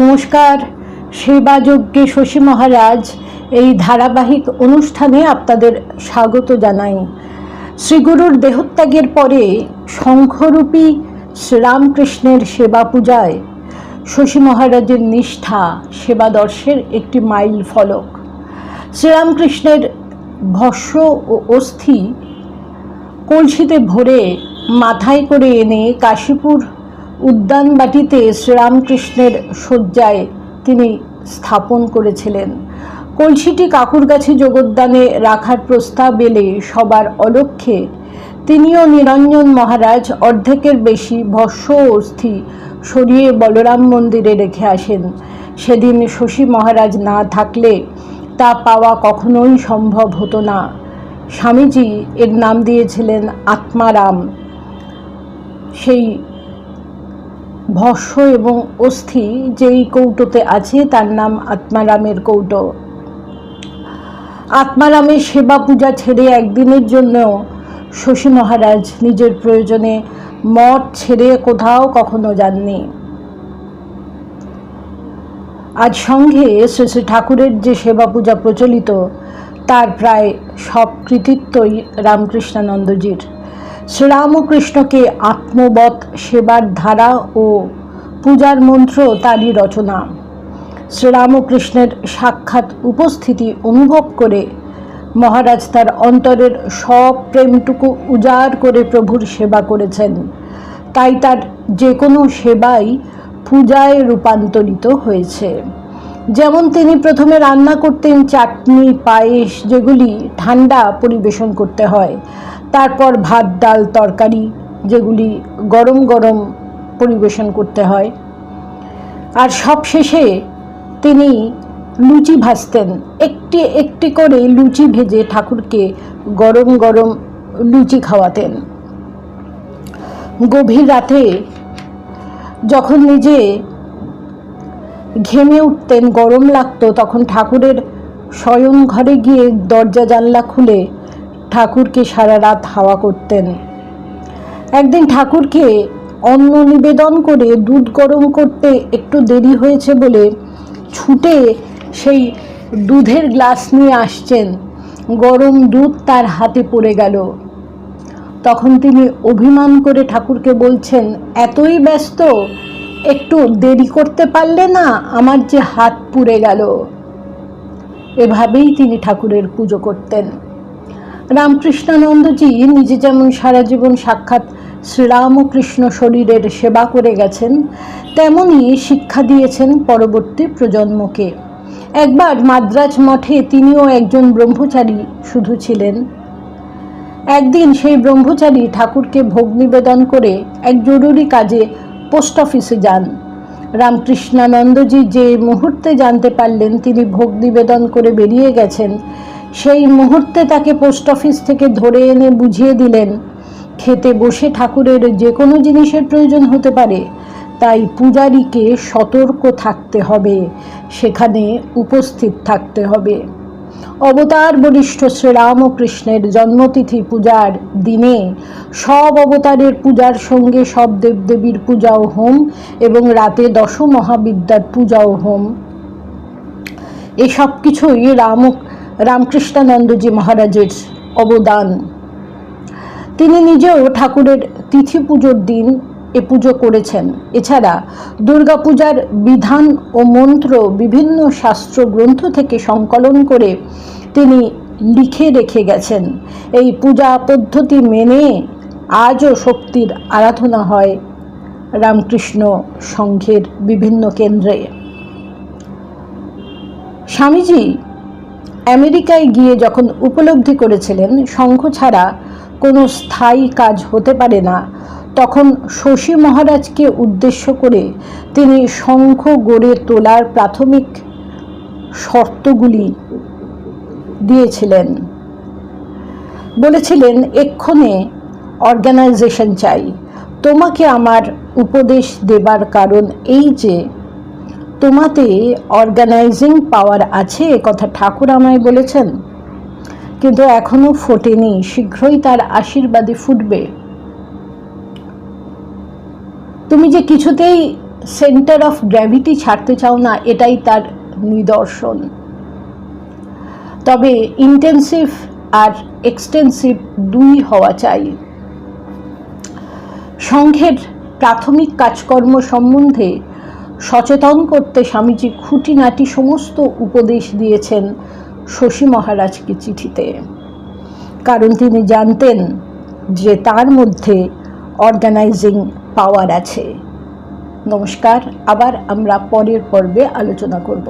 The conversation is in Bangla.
নমস্কার। সেবাযজ্ঞে শশী মহারাজ, এই ধারাবাহিক অনুষ্ঠানে আপনাদের স্বাগত জানাই। শ্রীগুরুর দেহত্যাগের পরে শঙ্খরূপী শ্রীরামকৃষ্ণের সেবা পূজায় শশী মহারাজের নিষ্ঠা, সেবাদর্শের একটি মাইল ফলক। শ্রীরামকৃষ্ণের ভস্য ও অস্থি কলসিতে ভরে মাথায় করে এনে কাশীপুর উদ্যানবাটিতে শ্রীরামকৃষ্ণের শয্যায় তিনি স্থাপন করেছিলেন। কলসিটি কাকুর কাছে যোগদানে রাখার প্রস্তাব এলে সবার অলক্ষ্যে তিনিও নিরঞ্জন মহারাজ অর্ধেকের বেশি ভস্য অস্থি সরিয়ে বলরাম মন্দিরে রেখে আসেন। সেদিন শশী মহারাজ না থাকলে তা পাওয়া কখনোই সম্ভব হতো না। স্বামীজি এর নাম দিয়েছিলেন আত্মারাম। সেই ভস্য এবং অস্থি যেই কৌটোতে আছে, তার নাম আত্মারামের কৌটো। আত্মারামের সেবা পূজা ছেড়ে একদিনের জন্য শশী মহারাজ নিজের প্রয়োজনে মঠ ছেড়ে কোথাও কখনো যাননি। আজ সঙ্গে শ্রী শ্রী ঠাকুরের যে সেবা পূজা প্রচলিত, তার প্রায় সব কৃতিত্বই রামকৃষ্ণানন্দজির। শ্রীরামকৃষ্ণকে আত্মবৎ সেবার ধারা ও পূজার মন্ত্র তারই রচনা। শ্রীরামকৃষ্ণের সাক্ষাৎ উপস্থিতি অনুভব করে মহারাজ তার অন্তরের সব প্রেমটুকু উজাড় করে প্রভুর সেবা করেছেন। তাই তার যে কোনো সেবাই পূজায় রূপান্তরিত হয়েছে। যেমন তিনি প্রথমে রান্না করতেন চাটনি, পায়েস, যেগুলি ঠান্ডা পরিবেশন করতে হয়। তারপর ভাত, ডাল, তরকারি যেগুলি গরম গরম পরিবেশন করতে হয়। আর সবশেষে তিনি লুচি ভাজতেন। একটি একটি করে লুচি ভেজে ঠাকুরকে গরম গরম লুচি খাওয়াতেন। গভীর রাতে যখন নিজে ঘেমে উঠতেন, গরম লাগতো, তখন ঠাকুরের শয়ন ঘরে গিয়ে দরজা জানলা খুলে ঠাকুরকে সারা রাত হাওয়া করতেন। একদিন ঠাকুরকে অন্ন নিবেদন করে দুধ গরম করতে একটু দেরি হয়েছে বলে ছুটে সেই দুধের গ্লাস নিয়ে আসছেন। গরম দুধ তার হাতে পড়ে গেল। তখন তিনি অভিমান করে ঠাকুরকে বলছেন, এতই ব্যস্ত, একটু দেরি করতে পারলে না আমার যে হাত পুড়ে গেল? এভাবেই তিনি ঠাকুরের পুজো করতেন। রামকৃষ্ণানন্দজি নিজে যেমন সারা জীবন সাক্ষাৎ শ্রীরামকৃষ্ণ শরীরের সেবা করে গেছেন তেমনই শিক্ষা দিয়েছেন পরবর্তী প্রজন্মকে। একবার মাদ্রাজ মঠে তিনিও একজন ব্রহ্মচারী শুধু ছিলেন। একদিন সেই ব্রহ্মচারী ঠাকুরকে ভোগ নিবেদন করে এক জরুরি কাজে পোস্ট অফিসে যান। রামকৃষ্ণানন্দজি যে মুহূর্তে জানতে পারলেন তিনি ভোগ নিবেদন করে বেরিয়ে গেছেন সেই মুহূর্তে তাকে পোস্ট অফিস থেকে ধরে এনে বুঝিয়ে দিলেন, খেতে বসে ঠাকুরের যে কোনো জিনিসের প্রয়োজন হতে পারে, তাই পূজারীকে সতর্ক থাকতে হবে, সেখানে উপস্থিত থাকতে হবে। অবতার বরিষ্ঠ শ্রীরামকৃষ্ণের জন্মতিথি পূজার দিনে সব অবতারের পূজার সঙ্গে সব দেবদেবীর পূজাও হোম এবং রাতে দশ মহাবিদ্যার পূজাও হোম। এসব কিছুই রাম রামকৃষ্ণানন্দজি মহারাজের অবদান। তিনি নিজেও ঠাকুরের তিথি পুজোর দিন এ পুজো করেছেন। এছাড়া দুর্গাপূজার বিধান ও মন্ত্র বিভিন্ন শাস্ত্র গ্রন্থ থেকে সংকলন করে তিনি লিখে রেখে গেছেন। এই পূজা পদ্ধতি মেনে আজও শক্তির আরাধনা হয় রামকৃষ্ণ সংঘের বিভিন্ন কেন্দ্রে। স্বামীজি আমেরিকায় গিয়ে যখন উপলব্ধি করেছিলেন সংঘ ছাড়া কোনো স্থায়ী কাজ হতে পারে না, তখন শশী মহারাজকে উদ্দেশ্য করে তিনি শঙ্খ গড়ে তোলার প্রাথমিক শর্তগুলি দিয়েছিলেন। বলেছিলেন, এক্ষণে অর্গানাইজেশন চাই। তোমাকে আমার উপদেশ দেবার কারণ এই যে তোমাতে অর্গানাইজিং পাওয়ার আছে, এ কথা ঠাকুর আমায় বলেছেন। কিন্তু এখনও ফোটেনি, শীঘ্রই তার আশীর্বাদে ফুটবে। তুমি যে কিছুতেই সেন্টার অফ গ্র্যাভিটি ছাড়তে চাও না, এটাই তার নিদর্শন। তবে ইন্টেন্সিভ আর এক্সটেন্সিভ দুই হওয়া চাই। সংঘের প্রাথমিক কাজকর্ম সম্বন্ধে সচেতন করতে স্বামীজি খুঁটিনাটি সমস্ত উপদেশ দিয়েছেন শশী মহারাজকে চিঠিতে। কারণ তিনি জানতেন যে তার মধ্যে অর্গানাইজিং পাওয়ার আছে। নমস্কার, আবার আমরা পরের পর্বে আলোচনা করব।